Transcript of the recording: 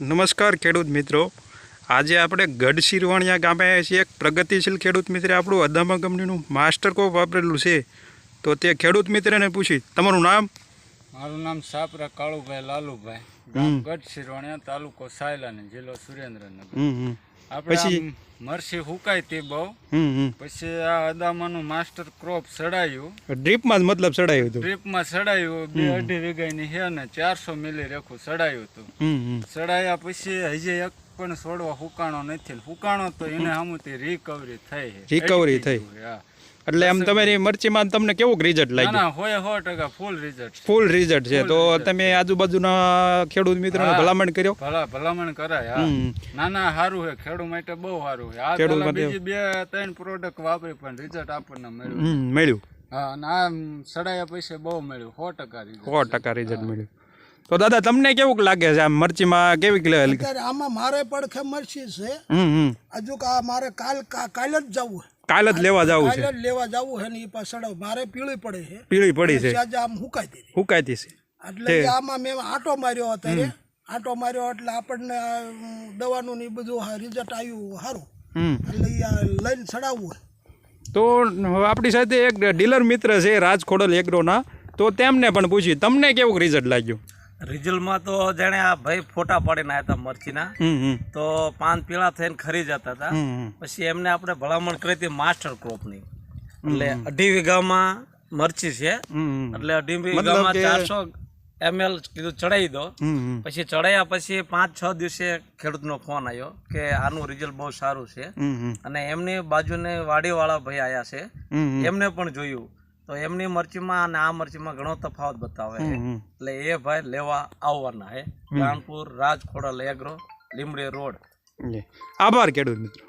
નમસ્કાર ખેડૂત મિત્રો. આજે આપણે ગઢ શિરવાણિયા ગામે આવ્યા છીએ. એક પ્રગતિશીલ ખેડૂત મિત્રે આપણું અદામા કંપનીનું માસ્ટર કોપ વાપરેલું છે. તો તે ખેડૂત મિત્રને પૂછી તમારું નામ? મારું નામ સાપરા કાળુભાઈ લાલુભાઈ. ગઢ શિરવાણિયા તાલુકો સાયલાને જિલ્લો સુરેન્દ્રનગર. પછી? મરસી હુકાય તે બહુ. પછી આ અદામાનું માસ્ટર ક્રોપ સડાયું. ડ્રીપમાં જ મતલબ સડાયું હતું? ડ્રીપમાં સડાયું બે અઢી વીઘાની છે ને ચારસો મિલી રેખું સડાયું હતું. સડાયા પછી હજી એક પણ છોડવા હુકાણો નથી હુકાણો તો એને સામુથી રિકવરી થઈ રિકવરી થઈ. હા. એટલે એમ તમારી મરચીમાં તમને કેવું રિઝલ્ટ લાગે લાગ્યું? ના હોય સો ટકા ફૂલ રિઝલ્ટ ફૂલ રિઝલ્ટ છે. તો તમે આજુબાજુના ખેડૂત મિત્રોને ભલામણ કર્યો? ભલા ભલામણ કરાય ના ના સારું છે. ખેડૂત માટે બહુ સારું છે. આ ખેડૂત માટે- બીજી બે ત્રણ પ્રોડક્ટ વાપરી પણ રિઝલ્ટ આપણને મળ્યું. મળ્યું. હા અને આ સડાયા પૈસે બહુ મળ્યું. સો ટકા રિઝલ્ટ સો ટકા રિઝલ્ટ મળ્યું. તો દાદા તમને કેવું લાગે છે? આમ મરચીમાં કેવી આમાં મારે પડખે મરચી છે. હજુ કા મારે કાલ કાલે જ જવું. કાલ જ લેવા જવું છે. કાલ જ લેવા જવું છે ને એ પાછળ મારે પીળી પડે છે. પીળી પડી છે. આજે આમ હુકાતી હતી હુકાતી છે. એટલે આમાં મેં આટો માર્યો અત્યારે. આટો માર્યો એટલે આપણને દવાનું ને બધું રિઝલ્ટ આવ્યું સારું એટલે આ લઈને ચડાવવું તો આપણી સાથે એક ડીલર મિત્ર છે રાજ ખોડલ એગ્રોના. તો તેમને પણ પૂછ્યું તમને કેવું રિઝલ્ટ લાગ્યું? રિઝલ્ટમાં તો જાણે આ ભાઈ ફોટા પાડીને આવ્યા હતા મરચીના તો પાન પીળા થઈને ખરી જતા હતા. પછી એમને આપણે ભલામણ કરી હતી માસ્ટર ક્રોપની એટલે અઢી વીઘામાં મરચી છે. એટલે અઢી વીઘામાં ચારસો એમએલ કીધું ચડાવી દો. પછી ચડાયા પછી પાંચ છ દિવસે ખેડૂતનો ફોન આવ્યો કે આનું રિઝલ્ટ બહુ સારું છે. અને એમની બાજુને વાડીવાળા ભાઈ આવ્યા છે. એમને પણ જોયું તો એમની મરચીમાં અને આ મરચીમાં ઘણો તફાવત બતાવે એટલે એ ભાઈ લેવા આવવાના હે રાણપુર રાજ લેગ્રો લીમડી રોડ. આભાર ખેડૂત મિત્રો.